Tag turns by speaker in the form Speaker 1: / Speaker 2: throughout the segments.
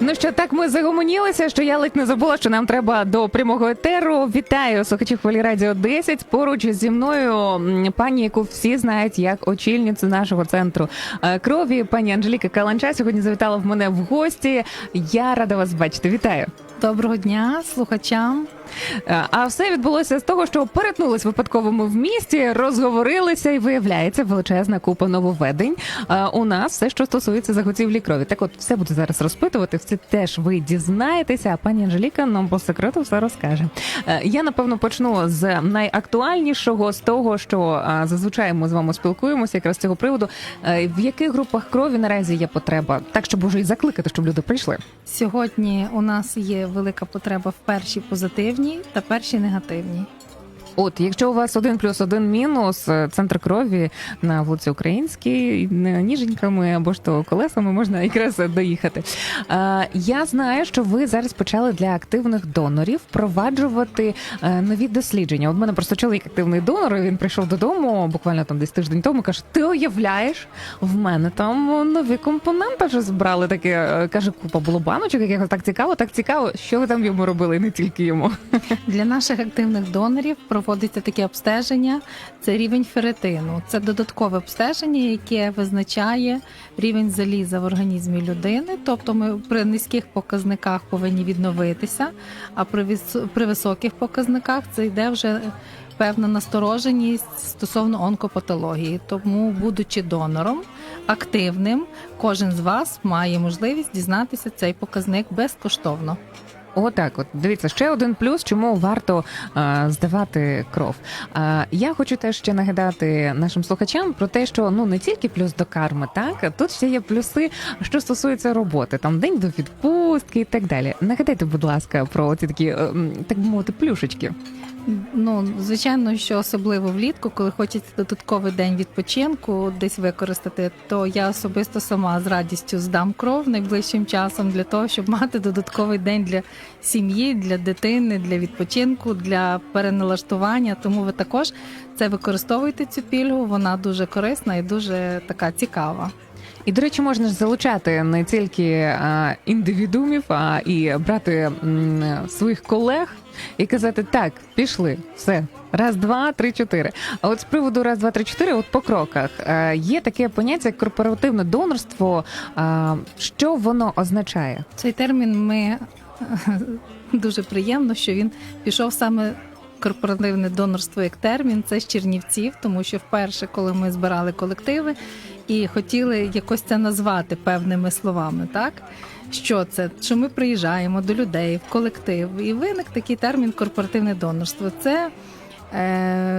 Speaker 1: Ну що так ми загомонілися, що я ледь не забула, що нам треба до прямого етеру. Вітаю слухачів хвилі радіо 10. Поруч зі мною пані, яку всі знають як очільницю нашого центру е, крові. Пані Анжеліка Каланча сьогодні завітала в мене в гості. Я рада вас бачити. Вітаю.
Speaker 2: Доброго дня слухачам.
Speaker 1: Е, А все відбулося з того, що перетнулись випадково ми в місті, розговорилися, і виявляється величезна купа нововведень. Е, У нас все, що стосується заготівлі крові. Так, от все буду зараз розпитувати. Все теж ви дізнаєтеся. А пані Анжеліка нам по секрету все розкаже. Е, Я напевно почну з найактуальнішого, з того, що зазвичай ми з вами спілкуємося, якраз з цього приводу. В яких групах крові наразі є потреба? Так, щоб уже і закликати, щоб люди прийшли.
Speaker 2: Сьогодні у нас є велика потреба в першій позитивній та першій негативній.
Speaker 1: От, якщо у вас один плюс один мінус, е, центр крові на вулиці Українській, не ніженьками або ж то колесами можна якраз доїхати. Е, я знаю, що ви зараз почали для активних донорів впроваджувати е, нові дослідження. От мене просто чоловік активний донор. Він прийшов додому буквально там десь тиждень тому. каже: Ти уявляєш, в мене там нові компоненти вже збрали. Таке е, каже, купа було баночок, якихось так цікаво, так цікаво, що ви там йому робили, не тільки йому.
Speaker 2: Для наших активних донорів проводиться таке обстеження. Це рівень ферритину. Це додаткове обстеження, яке визначає рівень заліза в організмі людини. Тобто ми при низьких показниках повинні відновитися, а при високих показниках це йде вже. Певна настороженість стосовно онкопатології, тому, будучи донором активним, кожен з вас має можливість дізнатися цей показник безкоштовно.
Speaker 1: Отак, от дивіться, ще один плюс, чому варто е, здавати кров. Е, я хочу теж ще нагадати нашим слухачам про те, що ну не тільки плюс до карми, так тут ще є плюси, що стосується роботи, там день до відпустки і так далі. Нагадайте, будь ласка, про ці такі, е, так би мовити, плюшечки.
Speaker 2: Ну, звичайно, що особливо влітку, коли хочеться додатковий день відпочинку десь використати, то я особисто сама з радістю здам кров найближчим часом для того, щоб мати додатковий день для сім'ї, для дитини, для відпочинку, для переналаштування. Тому ви також це використовуєте цю пільгу. Вона дуже корисна і дуже така цікава.
Speaker 1: І, до речі, можна ж залучати не тільки е, індивідумів, а і брати своїх колег і казати: так, пішли, все. Раз, два, три, чотири. А от з приводу раз, два, три, чотири, от по кроках е, є таке поняття як корпоративне донорство. Е, що воно означає?
Speaker 2: Цей термін ми дуже приємно, що він пішов саме. Корпоративне донорство як термін це з Чернівців, тому що вперше, коли ми збирали колективи і хотіли якось це назвати певними словами, так що це? Що ми приїжджаємо до людей в колектив, і виник такий термін корпоративне донорство. Це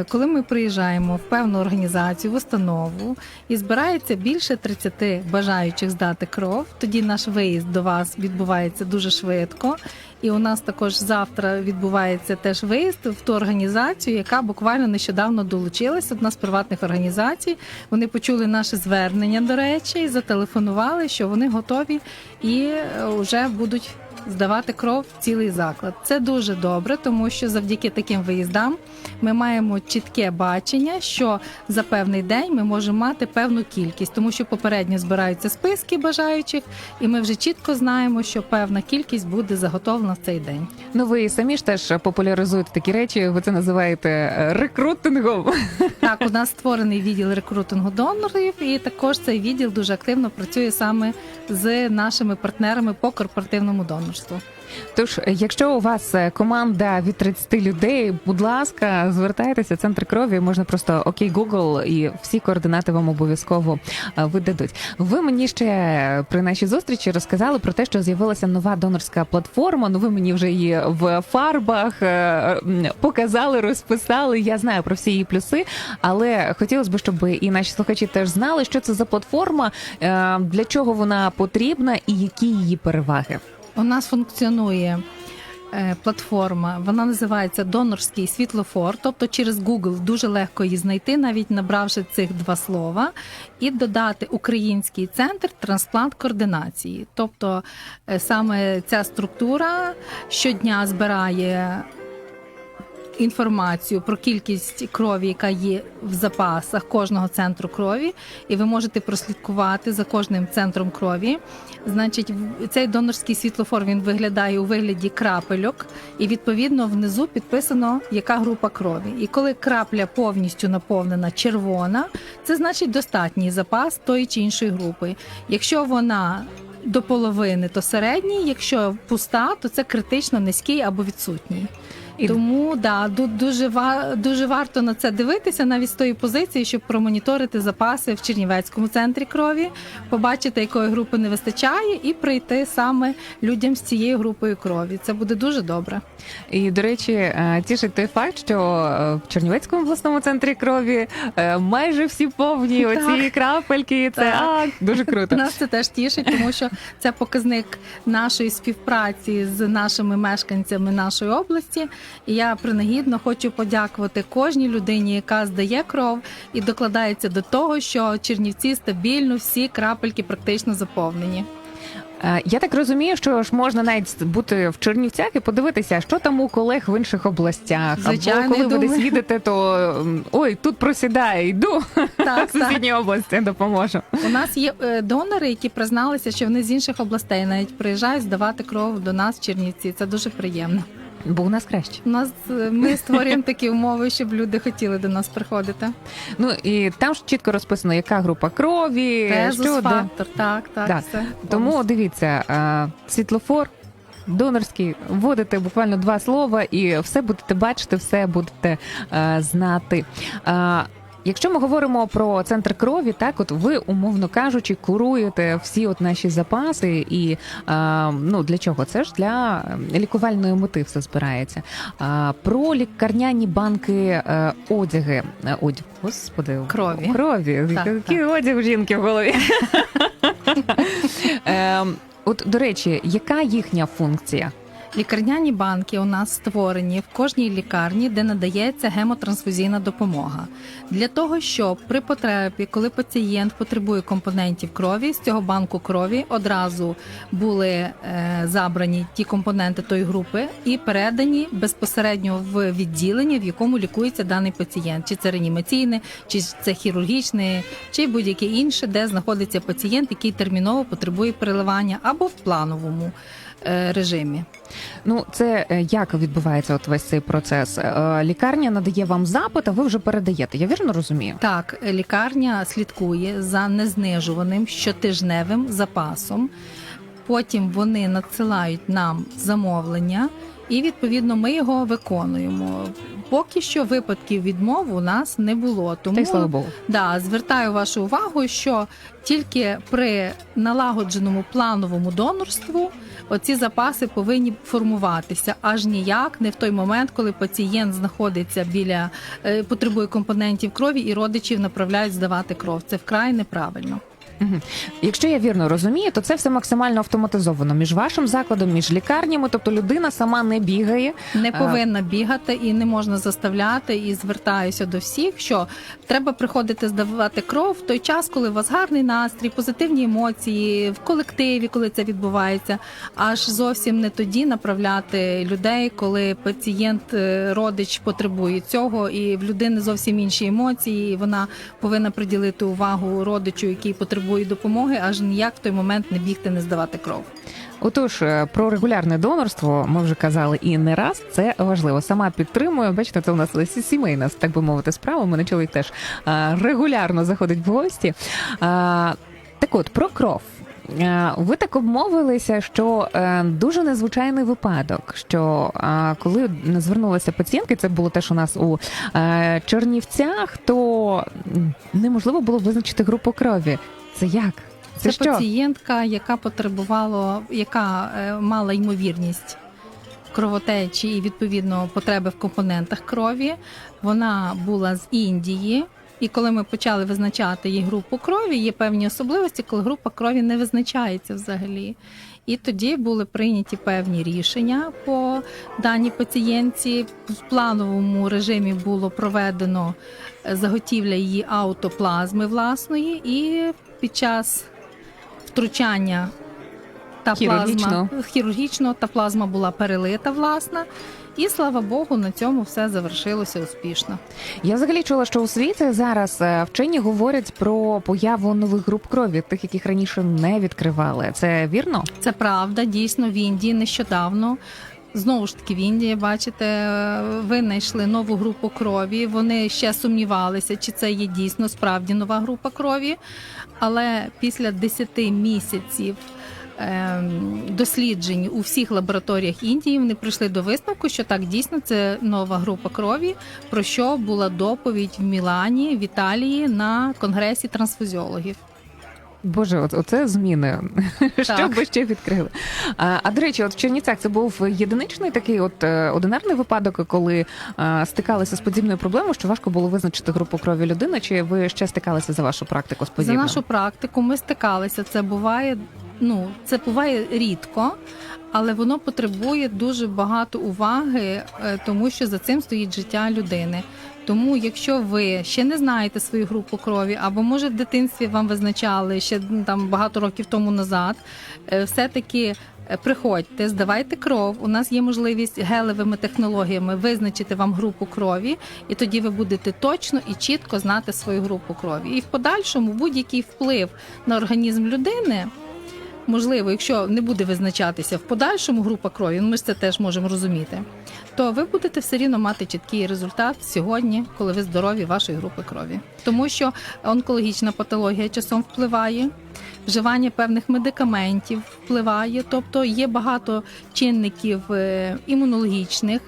Speaker 2: коли ми приїжджаємо в певну організацію, в установу, і збирається більше 30 бажаючих здати кров. Тоді наш виїзд до вас відбувається дуже швидко. І у нас також завтра відбувається теж виїзд в ту організацію, яка буквально нещодавно долучилась. Одна з приватних організацій. Вони почули наше звернення, до речі, і зателефонували, що вони готові і вже будуть здавати кров в цілий заклад. Це дуже добре, тому що завдяки таким виїздам ми маємо чітке бачення, що за певний день ми можемо мати певну кількість, тому що попередньо збираються списки бажаючих, і ми вже чітко знаємо, що певна кількість буде заготовлена в цей день.
Speaker 1: Ну, ви самі ж теж популяризуєте такі речі, ви це називаєте е, рекрутингом.
Speaker 2: Так, у нас створений відділ рекрутингу донорів, і також цей відділ дуже активно працює саме з нашими партнерами по корпоративному донорству.
Speaker 1: Тож, якщо у вас е, команда від 30 людей, будь ласка, звертайтеся, центр крові, можна просто окей Google і всі координати вам обов'язково е, видадуть. Ви мені ще при нашій зустрічі розказали про те, що з'явилася нова донорська платформа. Ну, ви мені вже її в фарбах е, показали, розписали. Я знаю про всі її плюси, але хотілося б, щоб і наші слухачі теж знали, що це за платформа, е, для чого вона потрібна і які її переваги.
Speaker 2: У нас функціонує е, платформа, вона називається Донорський світлофор. Тобто через Google дуже легко її знайти, навіть набравши цих два слова, і додати український центр трансплант координації. Тобто е, саме ця структура щодня збирає інформацію про кількість крові, яка є в запасах кожного центру крові, і ви можете прослідкувати за кожним центром крові. Значить, цей донорський світлофор він виглядає у вигляді крапельок, і відповідно внизу підписано, яка група крові. І коли крапля повністю наповнена червона, це значить достатній запас тої чи іншої групи. Якщо вона до половини, то середній, якщо пуста, то це критично низький або відсутній.
Speaker 1: І-
Speaker 2: Тому да, дуже дуже варто на це дивитися навіть з тої позиції, щоб промоніторити запаси в Чернівецькому центрі крові, побачити, якої групи не вистачає, і прийти саме людям з цією групою крові. Це буде дуже добре.
Speaker 1: І до речі, е, тішить той факт, що е, в Чернівецькому обласному центрі крові е, майже всі повні
Speaker 2: Так.
Speaker 1: оці крапельки. Це
Speaker 2: Так.
Speaker 1: а, дуже круто.
Speaker 2: Нас це теж тішить, тому що це показник нашої співпраці з нашими мешканцями нашої області. Я принагідно хочу подякувати кожній людині, яка здає кров і докладається до того, що Чернівці стабільно всі крапельки практично заповнені.
Speaker 1: Е, Я так розумію, що ж можна навіть бути в Чернівцях і подивитися, що там у колег в інших областях.
Speaker 2: Звичайно,
Speaker 1: Або коли ви десь їдете, то ой, тут просідає, йду
Speaker 2: Так,
Speaker 1: сусідній області, допоможу.
Speaker 2: У нас є е, донори, які призналися, що вони з інших областей навіть приїжджають здавати кров до нас в Чернівці. Це дуже приємно.
Speaker 1: Бо у нас краще.
Speaker 2: У нас е, ми створюємо такі умови, щоб люди хотіли до нас приходити.
Speaker 1: Ну і там ж чітко розписано, яка група крові,
Speaker 2: Резус
Speaker 1: що де.
Speaker 2: фактор, так, так.
Speaker 1: Да.
Speaker 2: Все.
Speaker 1: Тому дивіться, е, світлофор. Донорський, вводите буквально два слова, і все будете бачити, все будете е, знати. Е, якщо ми говоримо про центр крові, так от ви, умовно кажучи, куруєте всі от наші запаси, і е, ну для чого? Це ж для е, лікувальної мети все збирається. Е, про лікарняні банки е, одяги. Е, одяг, господи,
Speaker 2: Крові.
Speaker 1: Крові.
Speaker 2: Так,
Speaker 1: Який одяг жінки в голові. Ем, От, до речі, яка їхня функція?
Speaker 2: Лікарняні банки у нас створені в кожній лікарні, де надається гемотрансфузійна допомога. Для того, щоб при потребі, коли пацієнт потребує компонентів крові, з цього банку крові одразу були е, забрані ті компоненти тої групи і передані безпосередньо в відділення, в якому лікується даний пацієнт, чи це реанімаційне, чи це хірургічне, чи будь-яке інше, де знаходиться пацієнт, який терміново потребує переливання, або в плановому режимі.
Speaker 1: Ну, це е, як відбувається от весь цей процес? Е, Лікарня надає вам запит, а ви вже передаєте. Я вірно розумію?
Speaker 2: Так, лікарня слідкує за незнижуваним щотижневим запасом. Потім вони надсилають нам замовлення, і відповідно ми його виконуємо. Поки що випадків відмов у нас не було. Тому
Speaker 1: Та й слава Богу.
Speaker 2: Да, звертаю вашу увагу, що тільки при налагодженому плановому донорству оці запаси повинні формуватися аж ніяк не в той момент, коли пацієнт знаходиться біля е, потребує компонентів крові і родичів направляють здавати кров. Це вкрай неправильно.
Speaker 1: Якщо я вірно розумію, то це все максимально автоматизовано між вашим закладом, між лікарнями. Тобто людина сама не бігає.
Speaker 2: Не повинна бігати і не можна заставляти. І звертаюся до всіх, що треба приходити здавати кров в той час, коли у вас гарний настрій, позитивні емоції в колективі, коли це відбувається. Аж зовсім не тоді направляти людей, коли пацієнт, е, родич потребує цього, і в людини зовсім інші емоції. і Вона повинна приділити увагу родичу, який потребує допомоги, аж ніяк в той момент не бігти, не здавати кров.
Speaker 1: Отож, е, про регулярне донорство ми вже казали і не раз. Це важливо. Сама підтримую. Бачите, це у нас сімейна, так би мовити, справа. Мене чоловік теж е, регулярно заходить в гості. Е, Так от про кров. Ви так обмовилися, що дуже незвичайний випадок. Що коли звернулася пацієнтка, це було теж у нас у Чернівцях, то неможливо було визначити групу крові. Це як?
Speaker 2: Це,
Speaker 1: що?
Speaker 2: пацієнтка, яка потребувала, яка е, мала ймовірність кровотечі і відповідно потреби в компонентах крові. Вона була з Індії. І коли ми почали визначати їй групу крові, є певні особливості, коли група крові не визначається взагалі. І тоді були прийняті певні рішення по даній пацієнтці. В плановому режимі було проведено е, заготівля її аутоплазми власної, і під час втручання та
Speaker 1: Хірургічно.
Speaker 2: плазма хірургічно та плазма була перелита, власна. І слава Богу, на цьому все завершилося успішно.
Speaker 1: Я взагалі чула, що у світі зараз е, вчені говорять про появу нових груп крові, тих, яких раніше не відкривали. Це вірно?
Speaker 2: Це правда, дійсно в Індії нещодавно. Знову ж таки, в Індії, бачите, винайшли нову групу крові. Вони ще сумнівалися, чи це є дійсно справді нова група крові. Але після 10 місяців ем, досліджень у всіх лабораторіях Індії вони прийшли до висновку, що так дійсно це нова група крові, про що була доповідь в Мілані в Італії на конгресі трансфузіологів.
Speaker 1: Боже, от оце зміни. Що
Speaker 2: Так.
Speaker 1: би ще відкрили? А, а до речі, от в Чернівцях це був єдиничний такий от е, одинарний випадок, коли е, стикалися з подібною проблемою, що важко було визначити групу крові людини. Чи ви ще стикалися за вашу практику з
Speaker 2: За нашу практику ми стикалися. Це буває, ну це буває рідко, але воно потребує дуже багато уваги, е, тому що за цим стоїть життя людини. Тому, якщо ви ще не знаєте свою групу крові, або може в дитинстві вам визначали ще там багато років тому назад, е, все-таки е, приходьте, здавайте кров. У нас є можливість гелевими технологіями визначити вам групу крові, і тоді ви будете точно і чітко знати свою групу крові. І в подальшому будь-який вплив на організм людини. Можливо, якщо не буде визначатися в подальшому група крові, ну ми ж це теж можемо розуміти, то ви будете все рівно мати чіткий результат сьогодні, коли ви здорові вашої групи крові. Тому що онкологічна патологія часом впливає, вживання певних медикаментів впливає, тобто є багато чинників е, імунологічних.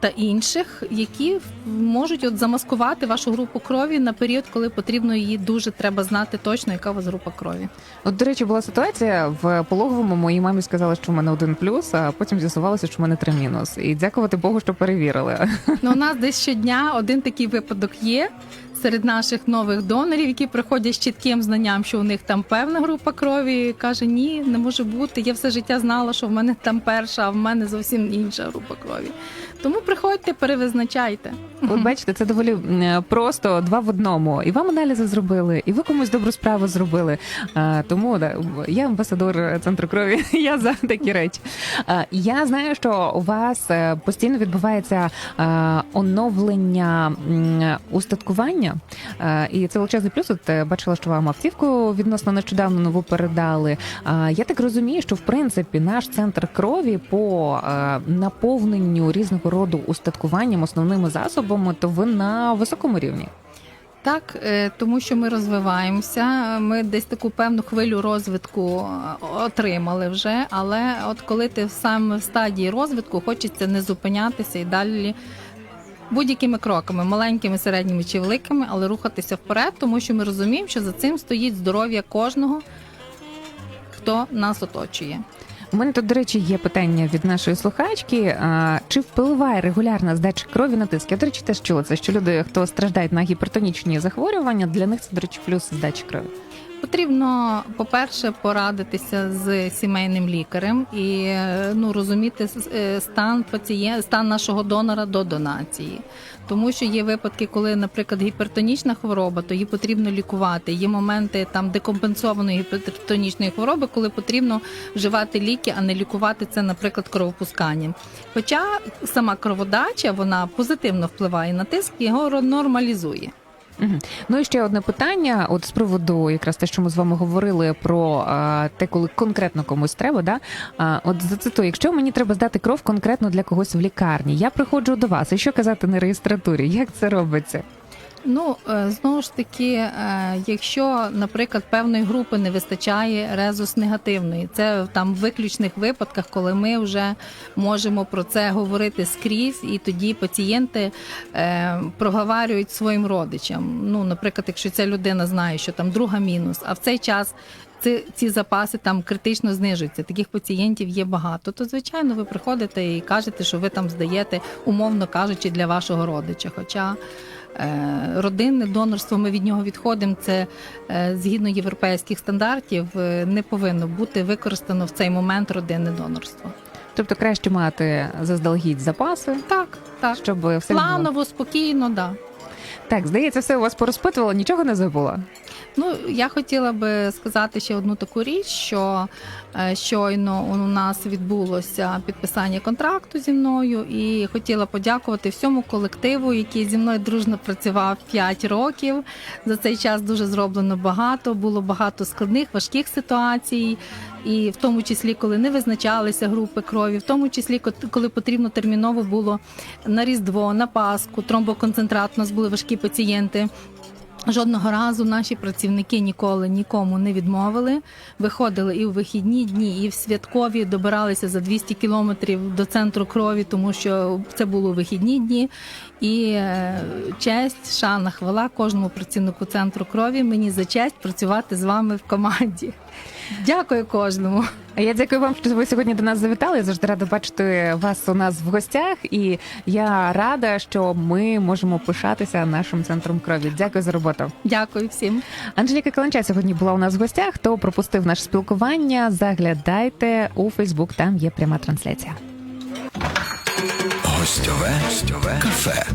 Speaker 2: Та інших, які можуть от замаскувати вашу групу крові на період, коли потрібно її дуже треба знати точно, яка у вас група крові.
Speaker 1: От, до речі, була ситуація в пологовому. Моїй мамі сказали, що в мене один плюс, а потім з'ясувалося, що в мене три мінус. І дякувати Богу, що перевірили.
Speaker 2: Ну, у нас десь щодня один такий випадок є серед наших нових донорів, які приходять з чітким знанням, що у них там певна група крові. Каже: ні, не може бути. Я все життя знала, що в мене там перша, а в мене зовсім інша група крові. Тому приходьте, перевизначайте.
Speaker 1: От бачите, це доволі м, просто два в одному. І вам аналізи зробили, і ви комусь добру справу зробили. А, тому да, я амбасадор центру крові. Я за такі речі. А, я знаю, що у вас е, постійно відбувається е, оновлення устаткування, Е, і це величезний плюс. От е, бачила, що вам автівку відносно нещодавно нову передали. А, я так розумію, що в принципі наш центр крові по е, наповненню різного роду устаткуванням, основними засобами, то ви на високому рівні.
Speaker 2: Так, е, тому що ми розвиваємося. Ми десь таку певну хвилю розвитку е, отримали вже. Але от коли ти саме в стадії розвитку, хочеться не зупинятися і далі. Будь-якими кроками, маленькими, середніми чи великими, але рухатися вперед, тому що ми розуміємо, що за цим стоїть здоров'я кожного, хто нас оточує.
Speaker 1: У мене тут, до речі, є питання від нашої слухачки. А, чи впливає регулярна здача крові на тиск? Я, до речі, теж чула це, що люди, хто страждають на гіпертонічні захворювання, для них це, до речі, плюс здачі крові.
Speaker 2: Потрібно, по-перше, порадитися з сімейним лікарем і е, ну розуміти е, стан пацієнта, стан нашого донора до донації. Тому що є випадки, коли, наприклад, гіпертонічна хвороба, то її потрібно лікувати. Є моменти там декомпенсованої гіпертонічної хвороби, коли потрібно вживати ліки, а не лікувати це, наприклад, кровопусканням. Хоча сама кроводача вона позитивно впливає на тиск, його нормалізує.
Speaker 1: Мгм. Ну і ще одне питання. От з приводу якраз те, що ми з вами говорили про а, те, коли конкретно комусь треба. Да? А, от зацитую, якщо мені треба здати кров конкретно для когось в лікарні, я приходжу до вас. І що казати на реєстратурі? Як це робиться?
Speaker 2: Ну е, знову ж таки, е, якщо, наприклад, певної групи не вистачає резус негативної, це там в виключних випадках, коли ми вже можемо про це говорити скрізь, і тоді пацієнти е, проговарюють своїм родичам. Ну, наприклад, якщо ця людина знає, що там друга мінус, а в цей час. Ці, ці запаси там критично знижуються. Таких пацієнтів є багато. То звичайно, ви приходите і кажете, що ви там здаєте, умовно кажучи, для вашого родича. Хоча Е, Родинне донорство, ми від нього відходимо. Це е, згідно європейських стандартів е, не повинно бути використано в цей момент родинне донорство.
Speaker 1: Тобто краще мати заздалегідь запаси,
Speaker 2: Так, так.
Speaker 1: щоб все було.
Speaker 2: Планово, спокійно, да.
Speaker 1: Так, здається, все у вас порозпитувала, нічого не забула.
Speaker 2: Ну, я хотіла би сказати ще одну таку річ, що е, щойно у нас відбулося підписання контракту зі мною, і хотіла подякувати всьому колективу, який зі мною дружно працював 5 років. За цей час дуже зроблено багато. Було багато складних, важких ситуацій, і в тому числі, коли не визначалися групи крові, в тому числі, коли потрібно терміново було на Різдво, на Пасху, нас були важкі пацієнти. Жодного разу наші працівники ніколи нікому не відмовили. Виходили і в вихідні дні, і в святкові добиралися за 200 кілометрів до центру крові, тому що це було вихідні дні. І е, честь, шана, хвала кожному працівнику центру крові. Мені за честь працювати з вами в команді. Дякую кожному.
Speaker 1: Я дякую вам, що ви сьогодні до нас завітали. Я завжди рада бачити вас у нас в гостях, і я рада, що ми можемо пишатися нашим центром крові. Дякую за роботу.
Speaker 2: Дякую всім.
Speaker 1: Анжеліка Каленча сьогодні була у нас в гостях. Хто пропустив наше спілкування? Заглядайте у Фейсбук. Там є пряма трансляція.
Speaker 3: Гостьове, гостьове кафе.